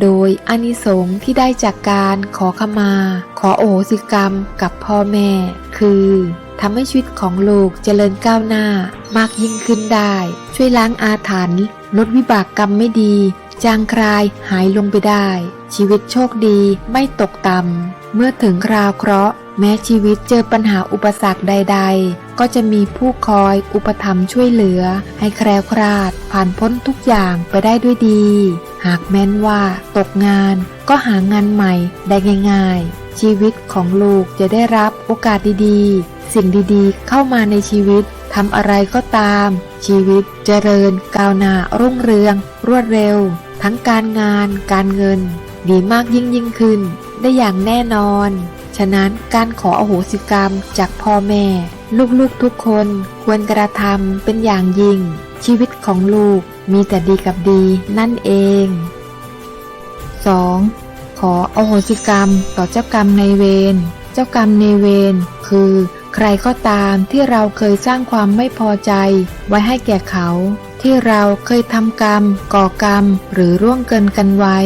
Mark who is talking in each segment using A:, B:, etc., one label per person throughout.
A: โดยอานิสงส์ที่ได้จากการขอขมา ขอโอสิกรรมกับพ่อแม่ คือทำให้ชีวิตของลูกเจริญก้าวหน้ามากยิ่งขึ้นได้ ช่วยล้างอาถรรพ์ลดวิบากกรรมไม่ดี จางคลายหายลงไปได้ ชีวิตโชคดีไม่ตกต่ำเมื่อถึงคราวเคราะห์แม้ชีวิตเจอปัญหาอุปสรรคใด ๆ ก็จะมีผู้คอยอุปถัมภ์ช่วยเหลือ ให้แคล้วคลาดผ่านพ้นทุกอย่างไปได้ด้วยดี หากแม้นว่าตกงานก็หางานใหม่ได้ง่าย ๆ ชีวิตของลูกจะได้รับโอกาสดีๆ สิ่งดีๆ เข้ามาในชีวิตทำอะไรก็ตาม ชีวิตเจริญ ก้าวหน้ารุ่งเรือง รวดเร็ว ทั้งการงาน การเงิน ดีมากยิ่งยิ่งขึ้น ได้อย่างแน่นอน ฉะนั้นการขออโหสิกรรมจากพ่อแม่ ลูกๆทุกคนควรกระทำเป็นอย่างยิ่ง ชีวิตของลูก มีแต่ดีกับดีนั่นเอง 2. ขออโหสิกรรมต่อเจ้ากรรมในเวร เจ้ากรรมในเวรคือ ใครก็ตามที่เราเคยสร้างความไม่พอใจ ไว้ให้แก่เขา ที่เราเคยทำกรรม ก่อกรรม หรือร่วงเกินกันไว้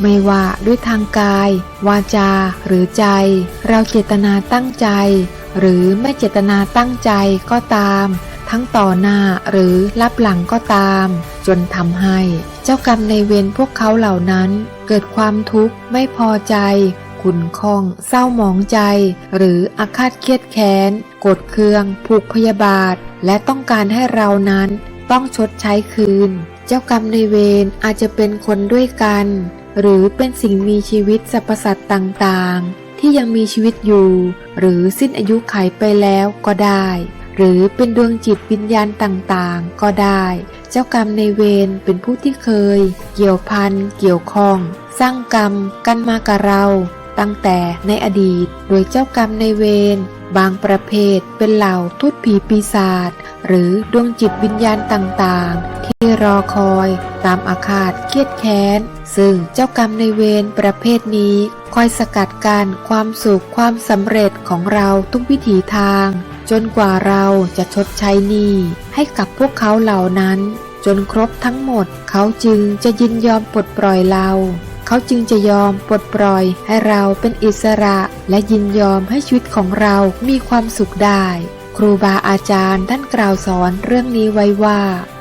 A: ไม่ว่าด้วยทางกาย วาจา หรือใจ เราเจตนาตั้งใจ หรือไม่เจตนาตั้งใจก็ตาม ทั้งต่อหน้าหรือรับหลังก็ตาม จนทำให้เจ้ากรรมในเวรพวกเขาเหล่านั้นเกิดความทุกข์ไม่พอใจ ขุนข้อง เศร้าหมองใจ หรืออาฆาตเครียดแค้นโกรธเคือง ผูกพยาบาท และต้องการให้เรานั้นต้องชดใช้คืน เจ้ากรรมในเวรอาจจะเป็นคนด้วยกัน หรือเป็นสิ่งมีชีวิตสรรพสัตว์ต่างๆ ที่ยังมีชีวิตอยู่ หรือสิ้นอายุไขไปแล้วก็ได้ หรือเป็นดวงจิตวิญญาณต่างๆ ก็ได้ เจ้ากรรมในายเวรเป็นผู้ที่เคย เกี่ยวพันเกี่ยวข้อง สร้างกรรมกันมากับเรา ตั้งแต่ในอดีต โดยเจ้ากรรมในายเวรบางประเภทเป็นเหล่าทูตผีปีศาจ หรือดวงจิตวิญญาณต่างๆ ที่รอคอยตามอาฆาตเครียดแค้น ซึ่งเจ้ากรรมในเวรประเภทนี้ คอยสกัดกั้นความสุขความสำเร็จของเราทุกวิถีทาง จนกว่าเราจะชดใช้หนี้ให้กับพวกเขาเหล่านั้น จนครบทั้งหมด เขาจึงจะยินยอมปลดปล่อยเราเขาจึงจะยอมปลดปล่อยให้เราเป็นอิสระ และยินยอมให้ชีวิตของเรามีความสุขได้ ครูบาอาจารย์ท่านกล่าวสอนเรื่องนี้ไว้ว่า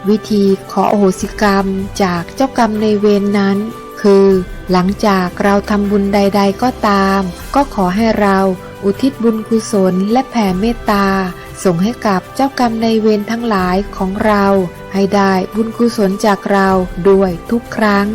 A: วิธีขอโอโหสิกรรมจากเจ้ากรรมในเวรนนั้น คือ หลังจากเราทำบุญใด ๆ ก็ตาม ก็ขอให้เราอุทิศบุญกุศลและแผ่เมตตา ส่งให้กับเจ้ากรรมในเวรทั้งหลายของเรา ให้ได้บุญกุศลจากเราด้วยทุกครั้ง